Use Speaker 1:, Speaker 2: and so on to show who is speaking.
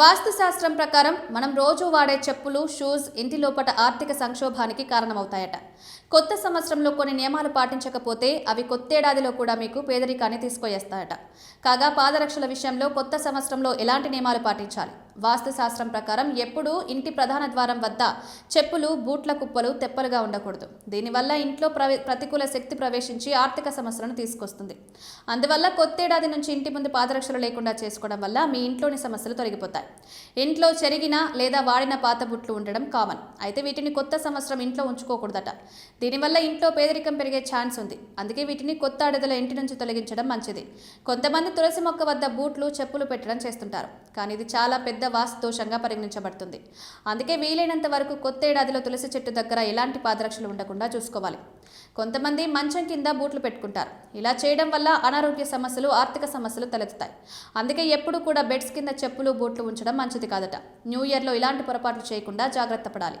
Speaker 1: వాస్తు శాస్త్రం ప్రకారం మనం రోజు వాడే చెప్పులు షూస్ ఇంటి లోపల ఆర్థిక సంక్షోభానికి కారణమవుతాయట. కొత్త సంవత్సరంలో కొన్ని నియమాలు పాటించకపోతే అవి కొత్తేడాదిలో కూడా మీకు పేదరికాన్ని తీసుకొయేస్తాయట కాగా పాదరక్షల విషయంలో కొత్త సంవత్సరంలో ఎలాంటి నియమాలు పాటించాలి? వాస్తు శాస్త్రం ప్రకారం ఎప్పుడూ ఇంటి ప్రధాన ద్వారం వద్ద చెప్పులు బూట్ల కుప్పలు తెప్పలుగా ఉండకూడదు. దీనివల్ల ఇంట్లో ప్రవే ప్రతికూల శక్తి ప్రవేశించి ఆర్థిక సమస్యలను తీసుకొస్తుంది. అందువల్ల కొత్తేడాది నుంచి ఇంటి ముందు పాదరక్షలు లేకుండా చేసుకోవడం వల్ల మీ ఇంట్లోని సమస్యలు తొలగిపోతాయి. ఇంట్లో చెరిగిన లేదా వాడిన పాత బుట్లు ఉండడం కామన్. అయితే వీటిని కొత్త సంవత్సరం ఇంట్లో ఉంచుకోకూడదట. దీనివల్ల ఇంట్లో పేదరికం పెరిగే ఛాన్స్ ఉంది. అందుకే వీటిని కొత్త అడదల ఇంటి నుంచి తొలగించడం మంచిది. కొంతమంది తులసి మొక్క వద్ద బూట్లు చెప్పులు పెట్టడం చేస్తుంటారు. కానీ ఇది చాలా పెద్ద వాస్తు దోషంగా పరిగణించబడుతుంది. అందుకే వీలైనంత వరకు కొత్త ఏడాదిలో తులసి చెట్టు దగ్గర ఎలాంటి పాదరక్షలు ఉండకుండా చూసుకోవాలి. కొంతమంది మంచం కింద బూట్లు పెట్టుకుంటారు. ఇలా చేయడం వల్ల అనారోగ్య సమస్యలు ఆర్థిక సమస్యలు తలెత్తుతాయి. అందుకే ఎప్పుడు కూడా బెడ్స్ కింద చెప్పులు బూట్లు ఉంచడం మంచిది కాదట. న్యూ ఇయర్లో ఇలాంటి పొరపాట్లు చేయకుండా జాగ్రత్త పడాలి.